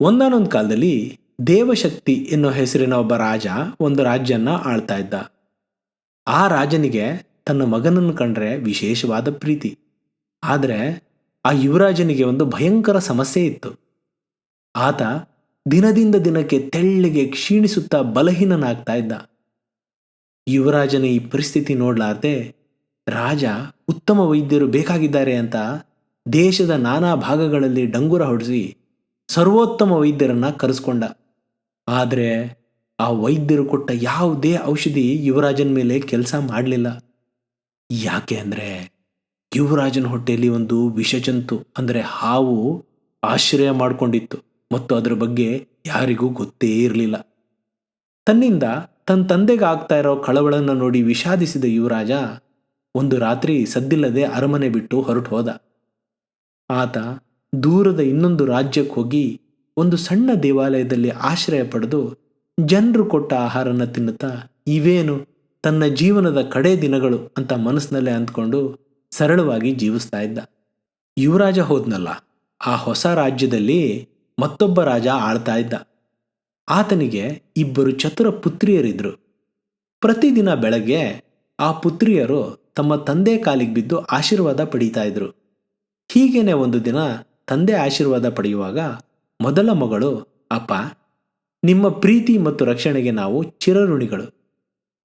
ಒಂದಾನೊಂದು ಕಾಲದಲ್ಲಿ ದೇವಶಕ್ತಿ ಎನ್ನುವ ಹೆಸರಿನ ಒಬ್ಬ ರಾಜ ಒಂದು ರಾಜ್ಯನ ಆಳ್ತಾ ಇದ್ದ. ಆ ರಾಜನಿಗೆ ತನ್ನ ಮಗನನ್ನು ಕಂಡ್ರೆ ವಿಶೇಷವಾದ ಪ್ರೀತಿ. ಆದರೆ ಆ ಯುವರಾಜನಿಗೆ ಒಂದು ಭಯಂಕರ ಸಮಸ್ಯೆ ಇತ್ತು. ಆತ ದಿನದಿಂದ ದಿನಕ್ಕೆ ತೆಳ್ಳಗೆ ಕ್ಷೀಣಿಸುತ್ತಾ ಬಲಹೀನನಾಗ್ತಾ ಇದ್ದ. ಯುವರಾಜನ ಈ ಪರಿಸ್ಥಿತಿ ನೋಡ್ಲಾರ್ದೆ ರಾಜ ಉತ್ತಮ ವೈದ್ಯರು ಬೇಕಾಗಿದ್ದಾರೆ ಅಂತ ದೇಶದ ನಾನಾ ಭಾಗಗಳಲ್ಲಿ ಡಂಗುರ ಹೊಡೆಸಿ ಸರ್ವೋತ್ತಮ ವೈದ್ಯರನ್ನ ಕರೆಸ್ಕೊಂಡ. ಆದರೆ ಆ ವೈದ್ಯರು ಕೊಟ್ಟ ಯಾವುದೇ ಔಷಧಿ ಯುವರಾಜನ ಮೇಲೆ ಕೆಲಸ ಮಾಡಲಿಲ್ಲ. ಯಾಕೆ ಅಂದರೆ ಯುವರಾಜನ ಹೊಟ್ಟೆಯಲ್ಲಿ ಒಂದು ವಿಷಜಂತು ಅಂದರೆ ಹಾವು ಆಶ್ರಯ ಮಾಡಿಕೊಂಡಿತ್ತು. ಮತ್ತು ಅದರ ಬಗ್ಗೆ ಯಾರಿಗೂ ಗೊತ್ತೇ ಇರಲಿಲ್ಲ. ತನ್ನಿಂದ ತನ್ನ ತಂದೆಗೆ ಆಗ್ತಾ ಇರೋ ಕಳವಳನ್ನು ನೋಡಿ ವಿಷಾದಿಸಿದ ಯುವರಾಜ ಒಂದು ರಾತ್ರಿ ಸದ್ದಿಲ್ಲದೆ ಅರಮನೆ ಬಿಟ್ಟು ಹೊರಟು ಹೋದ. ಆತ ದೂರದ ಇನ್ನೊಂದು ರಾಜ್ಯಕ್ಕೆ ಹೋಗಿ ಒಂದು ಸಣ್ಣ ದೇವಾಲಯದಲ್ಲಿ ಆಶ್ರಯ ಪಡೆದು ಜನರು ಕೊಟ್ಟ ಆಹಾರನ ತಿನ್ನುತ್ತಾ ಇವೇನು ತನ್ನ ಜೀವನದ ಕಡೆ ದಿನಗಳು ಅಂತ ಮನಸ್ಸಿನಲ್ಲೇ ಅಂದ್ಕೊಂಡು ಸರಳವಾಗಿ ಜೀವಿಸ್ತಾ ಇದ್ದ. ಯುವರಾಜ ಹೋದ್ನಲ್ಲ, ಆ ಹೊಸ ರಾಜ್ಯದಲ್ಲಿ ಮತ್ತೊಬ್ಬ ರಾಜ ಆಳ್ತಾ ಇದ್ದ. ಆತನಿಗೆ ಇಬ್ಬರು ಚತುರ ಪುತ್ರಿಯರಿದ್ರು. ಪ್ರತಿದಿನ ಬೆಳಗ್ಗೆ ಆ ಪುತ್ರಿಯರು ತಮ್ಮ ತಂದೆ ಕಾಲಿಗೆ ಬಿದ್ದು ಆಶೀರ್ವಾದ ಪಡೀತಾ ಇದ್ರು. ಹೀಗೇನೆ ಒಂದು ದಿನ ತಂದೆ ಆಶೀರ್ವಾದ ಪಡೆಯುವಾಗ ಮೊದಲ ಮಗಳು ಅಪ್ಪ, ನಿಮ್ಮ ಪ್ರೀತಿ ಮತ್ತು ರಕ್ಷಣೆಗೆ ನಾವು ಚಿರಋಣಿಗಳು.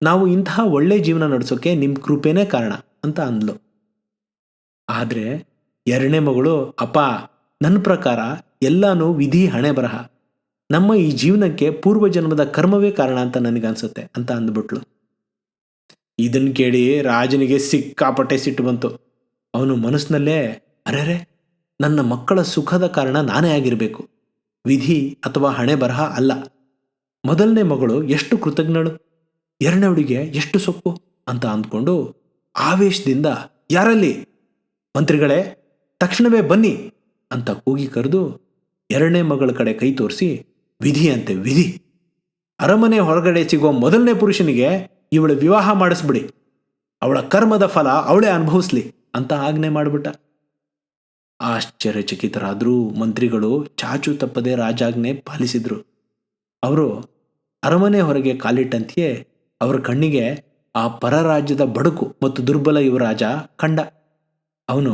ನಾವು ಇಂತಹ ಒಳ್ಳೆ ಜೀವನ ನಡೆಸೋಕೆ ನಿಮ್ಮ ಕೃಪೆನೇ ಕಾರಣ ಅಂತ ಅಂದ್ಲು. ಆದರೆ ಎರಡನೇ ಮಗಳು, ಅಪ್ಪ ನನ್ನ ಪ್ರಕಾರ ಎಲ್ಲಾನು ವಿಧಿ ಹಣೆ ಬರಹ. ನಮ್ಮ ಈ ಜೀವನಕ್ಕೆ ಪೂರ್ವ ಜನ್ಮದ ಕರ್ಮವೇ ಕಾರಣ ಅಂತ ನನಗನ್ಸುತ್ತೆ ಅಂತ ಅಂದ್ಬಿಟ್ಲು. ಇದನ್ನು ಕೇಳಿ ರಾಜನಿಗೆ ಸಿಕ್ಕಾಪಟ್ಟೆ ಸಿಟ್ಟು ಬಂತು. ಅವನು ಮನಸ್ಸಿನಲ್ಲೇ ಅರೆರೆ ನನ್ನ ಮಕ್ಕಳ ಸುಖದ ಕಾರಣ ನಾನೇ ಆಗಿರಬೇಕು. ವಿಧಿ ಅಥವಾ ಹಣೆ ಬರಹ ಅಲ್ಲ. ಮೊದಲನೇ ಮಗಳು ಎಷ್ಟು ಕೃತಜ್ಞಳು? ಎರಡನೇವಳಿಗೆ ಎಷ್ಟು ಸೊಪ್ಪು ಅಂತ ಅಂದ್ಕೊಂಡು ಆವೇಶದಿಂದ, ಯಾರಲ್ಲಿ? ಮಂತ್ರಿಗಳೇ, ತಕ್ಷಣವೇ ಬನ್ನಿ ಅಂತ ಕೂಗಿ ಕರೆದು ಎರಡನೇ ಮಗಳ ಕಡೆ ಕೈ ತೋರಿಸಿ, ವಿಧಿ ಅಂತೆ, ವಿಧಿ. ಅರಮನೆ ಹೊರಗಡೆ ಸಿಗೋ ಮೊದಲನೇ ಪುರುಷನಿಗೆ ಇವಳು ವಿವಾಹ ಮಾಡಿಸ್ಬಿಡಿ. ಅವಳ ಕರ್ಮದ ಫಲ ಅವಳೇ ಅನುಭವಿಸ್ಲಿ ಅಂತ ಆಜ್ಞೆ ಮಾಡಿಬಿಟ್ಟ. ಆಶ್ಚರ್ಯಚಕಿತರಾದರೂ ಮಂತ್ರಿಗಳು ಚಾಚು ತಪ್ಪದೆ ರಾಜಾಜ್ಞೆ ಪಾಲಿಸಿದರು. ಅವರು ಅರಮನೆ ಹೊರಗೆ ಕಾಲಿಟ್ಟಂತೆಯೇ ಅವರ ಕಣ್ಣಿಗೆ ಆ ಪರರಾಜ್ಯದ ಬಡುಕು ಮತ್ತು ದುರ್ಬಲ ಯುವರಾಜ ಕಂಡ. ಅವನು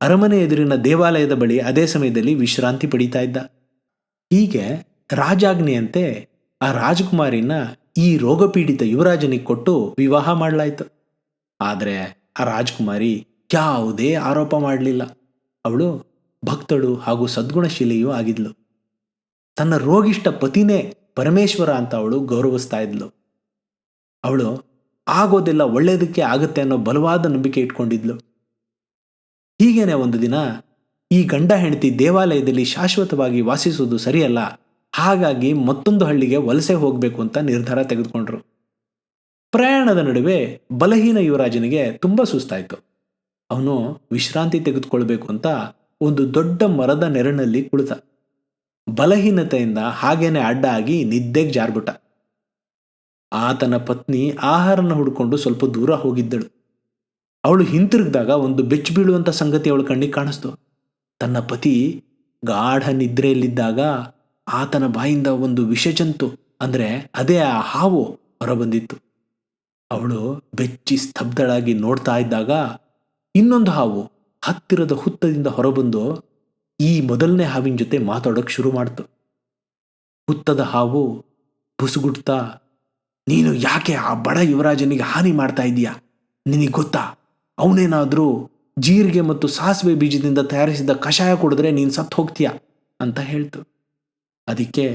ಅರಮನೆ ಎದುರಿನ ದೇವಾಲಯದ ಬಳಿ ಅದೇ ಸಮಯದಲ್ಲಿ ವಿಶ್ರಾಂತಿ ಪಡೀತಾ ಇದ್ದ. ಹೀಗೆ ರಾಜಾಜ್ಞೆಯಂತೆ ಆ ರಾಜಕುಮಾರಿನ ಈ ರೋಗಪೀಡಿತ ಯುವರಾಜನಿಗೆ ಕೊಟ್ಟು ವಿವಾಹ ಮಾಡಲಾಯಿತು. ಆದರೆ ಆ ರಾಜಕುಮಾರಿ ಯಾವುದೇ ಆರೋಪ ಮಾಡಲಿಲ್ಲ. ಅವಳು ಭಕ್ತಳು ಹಾಗೂ ಸದ್ಗುಣಶೀಲೆಯೂ ಆಗಿದ್ಲು. ತನ್ನ ರೋಗಿಷ್ಠ ಪತಿನೇ ಪರಮೇಶ್ವರ ಅಂತ ಅವಳು ಗೌರವಿಸ್ತಾ ಇದ್ಲು. ಅವಳು ಆಗೋದೆಲ್ಲ ಒಳ್ಳೆಯದಕ್ಕೆ ಆಗುತ್ತೆ ಅನ್ನೋ ಬಲವಾದ ನಂಬಿಕೆ ಇಟ್ಕೊಂಡಿದ್ಲು. ಹೀಗೇನೆ ಒಂದು ದಿನ ಈ ಗಂಡ ಹೆಂಡತಿ ದೇವಾಲಯದಲ್ಲಿ ಶಾಶ್ವತವಾಗಿ ವಾಸಿಸುವುದು ಸರಿಯಲ್ಲ, ಹಾಗಾಗಿ ಮತ್ತೊಂದು ಹಳ್ಳಿಗೆ ವಲಸೆ ಹೋಗಬೇಕು ಅಂತ ನಿರ್ಧಾರ ತೆಗೆದುಕೊಂಡ್ರು. ಪ್ರಯಾಣದ ನಡುವೆ ಬಲಹೀನ ಯುವರಾಜನಿಗೆ ತುಂಬ ಸುಸ್ತಾಯಿತು. ಅವನು ವಿಶ್ರಾಂತಿ ತೆಗೆದುಕೊಳ್ಬೇಕು ಅಂತ ಒಂದು ದೊಡ್ಡ ಮರದ ನೆರಳಲ್ಲಿ ಕುಳಿತ. ಬಲಹೀನತೆಯಿಂದ ಹಾಗೇನೆ ಅಡ್ಡ ಆಗಿ ನಿದ್ದೆಗೆ ಜಾರ್ಬಿಟ್ಟ. ಆತನ ಪತ್ನಿ ಆಹಾರನ ಹುಡ್ಕೊಂಡು ಸ್ವಲ್ಪ ದೂರ ಹೋಗಿದ್ದಳು. ಅವಳು ಹಿಂತಿರುಗಿದಾಗ ಒಂದು ಬೆಚ್ಚು ಬೀಳುವಂಥ ಸಂಗತಿ ಅವಳ ಕಣ್ಣಿಗೆ ಕಾಣಿಸ್ತು. ತನ್ನ ಪತಿ ಗಾಢ ನಿದ್ರೆಯಲ್ಲಿದ್ದಾಗ ಆತನ ಬಾಯಿಂದ ಒಂದು ವಿಷಜಂತು ಅಂದರೆ ಅದೇ ಆ ಹಾವು ಹೊರಬಂದಿತ್ತು. ಅವಳು ಬೆಚ್ಚಿ ಸ್ತಬ್ಧಳಾಗಿ ನೋಡ್ತಾ ಇದ್ದಾಗ ಇನ್ನೊಂದು ಹಾವು ಹತ್ತಿರದ ಹುತ್ತದಿಂದ ಹೊರಬಂದು ಈ ಮೊದಲನೇ ಹಾವಿನ ಜೊತೆ ಮಾತಾಡೋಕೆ ಶುರು ಮಾಡ್ತು. ಹುತ್ತದ ಹಾವು ಬುಸುಗುಡ್ತಾ, ನೀನು ಯಾಕೆ ಆ ಬಡ ಯುವರಾಜನಿಗೆ ಹಾನಿ ಮಾಡ್ತಾ ಇದೀಯಾ? ನಿನಗೆ ಗೊತ್ತಾ? ಅವನೇನಾದರೂ ಜೀರಿಗೆ ಮತ್ತು ಸಾಸಿವೆ ಬೀಜದಿಂದ ತಯಾರಿಸಿದ ಕಷಾಯ ಕುಡಿದ್ರೆ ನೀನು ಸತ್ತು ಹೋಗ್ತೀಯ? ಅಂತ ಹೇಳ್ತು. ಅದಕ್ಕೆ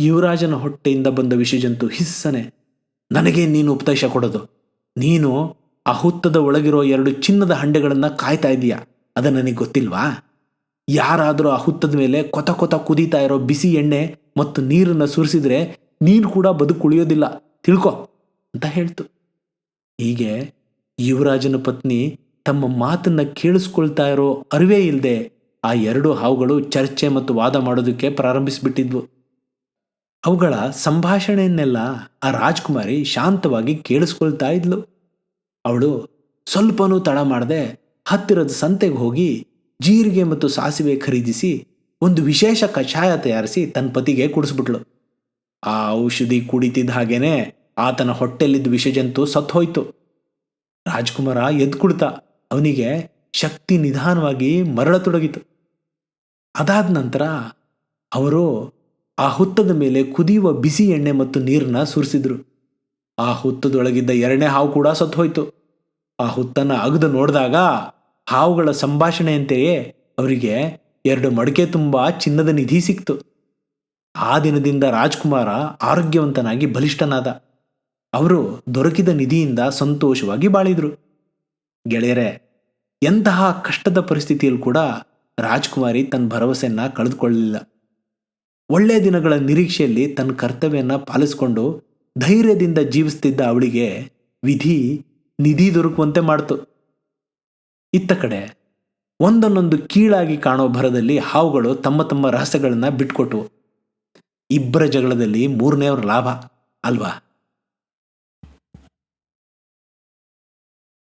ಯುವರಾಜನ ಹೊಟ್ಟೆಯಿಂದ ಬಂದ ವಿಷಜಂತು ಹಿಸ್ಸನೆ ನನಗೆ ನೀನು ಉಪದೇಶ ಕೊಡೋದು? ನೀನು ಆ ಹುತ್ತದ ಒಳಗಿರೋ ಎರಡು ಚಿನ್ನದ ಹಂಡೆಗಳನ್ನು ಕಾಯ್ತಾ ಇದೀಯಾ? ಅದು ನನಗೆ ಗೊತ್ತಿಲ್ವಾ? ಯಾರಾದರೂ ಆ ಹುತ್ತದ ಮೇಲೆ ಕೊತ ಕೊತ ಕುದೀತಾ ಇರೋ ಬಿಸಿ ಎಣ್ಣೆ ಮತ್ತು ನೀರನ್ನು ಸುರಿಸಿದ್ರೆ ನೀನು ಕೂಡ ಬದುಕುಳಿಯೋದಿಲ್ಲ. ತಿಳ್ಕೊ ಅಂತ ಹೇಳ್ತು. ಹೀಗೆ ಯುವರಾಜನ ಪತ್ನಿ ತಮ್ಮ ಮಾತನ್ನು ಕೇಳಿಸ್ಕೊಳ್ತಾ ಇರೋ ಅರಿವೇ ಇಲ್ಲದೆ ಆ ಎರಡು ಹಾವುಗಳು ಚರ್ಚೆ ಮತ್ತು ವಾದ ಮಾಡೋದಕ್ಕೆ ಪ್ರಾರಂಭಿಸಿಬಿಟ್ಟಿದ್ವು. ಅವುಗಳ ಸಂಭಾಷಣೆಯನ್ನೆಲ್ಲ ಆ ರಾಜ್ಕುಮಾರಿ ಶಾಂತವಾಗಿ ಕೇಳಿಸ್ಕೊಳ್ತಾ ಇದ್ಲು. ಅವಳು ಸ್ವಲ್ಪನೂ ತಡ ಮಾಡದೆ ಹತ್ತಿರದ ಸಂತೆಗೆ ಹೋಗಿ ಜೀರಿಗೆ ಮತ್ತು ಸಾಸಿವೆ ಖರೀದಿಸಿ ಒಂದು ವಿಶೇಷ ಕಷಾಯ ತಯಾರಿಸಿ ತನ್ನ ಪತಿಗೆ ಕುಡಿಸ್ಬಿಟ್ಲು ಆ ಔಷಧಿ ಕುಡಿತಿದ್ದ ಹಾಗೇನೆ ಆತನ ಹೊಟ್ಟೆಲಿದ್ದ ವಿಷಜಂತು ಸತ್ತೋಯ್ತು. ರಾಜ್ಕುಮಾರ ಎದ್ದು ಕುಡ್ತಾ ಅವನಿಗೆ ಶಕ್ತಿ ನಿಧಾನವಾಗಿ ಮರಳತೊಡಗಿತು. ಅದಾದ ನಂತರ ಅವರು ಆ ಹುತ್ತದ ಮೇಲೆ ಕುದಿಯುವ ಬಿಸಿ ಎಣ್ಣೆ ಮತ್ತು ನೀರನ್ನ ಸುರಿಸಿದ್ರು. ಆ ಹುತ್ತದೊಳಗಿದ್ದ ಎರಡನೇ ಹಾವು ಕೂಡ ಸತ್ತೋಯ್ತು ಆ ಹುತ್ತನ್ನ ಅಗದು ನೋಡಿದಾಗ ಹಾವುಗಳ ಸಂಭಾಷಣೆಯಂತೆಯೇ ಅವರಿಗೆ ಎರಡು ಮಡಕೆ ತುಂಬ ಚಿನ್ನದ ನಿಧಿ ಸಿಕ್ತು. ಆ ದಿನದಿಂದ ರಾಜ್ಕುಮಾರ ಆರೋಗ್ಯವಂತನಾಗಿ ಬಲಿಷ್ಠನಾದ. ಅವರು ದೊರಕಿದ ನಿಧಿಯಿಂದ ಸಂತೋಷವಾಗಿ ಬಾಳಿದ್ರು. ಗೆಳೆಯರೆ, ಎಂತಹ ಕಷ್ಟದ ಪರಿಸ್ಥಿತಿಯಲ್ಲಿ ಕೂಡ ರಾಜ್ಕುಮಾರಿ ತನ್ನ ಭರವಸೆಯನ್ನ ಕಳೆದುಕೊಳ್ಳಲಿಲ್ಲ. ಒಳ್ಳೆಯ ದಿನಗಳ ನಿರೀಕ್ಷೆಯಲ್ಲಿ ತನ್ನ ಕರ್ತವ್ಯನ ಪಾಲಿಸಿಕೊಂಡು ಧೈರ್ಯದಿಂದ ಜೀವಿಸ್ತಿದ್ದ ಅವಳಿಗೆ ವಿಧಿ, ನಿಧಿ ದೊರಕುವಂತೆ ಮಾಡ್ತು. ಇತ್ತ ಕಡೆ ಒಂದನ್ನೊಂದು ಕೀಳಾಗಿ ಕಾಣೋ ಭರದಲ್ಲಿ ಹಾವುಗಳು ತಮ್ಮ ತಮ್ಮ ರಹಸ್ಯಗಳನ್ನ ಬಿಟ್ಕೊಟ್ವು. ಇಬ್ಬರ ಜಗಳದಲ್ಲಿ ಮೂರನೆಯವ್ರ ಲಾಭ, ಅಲ್ವಾ?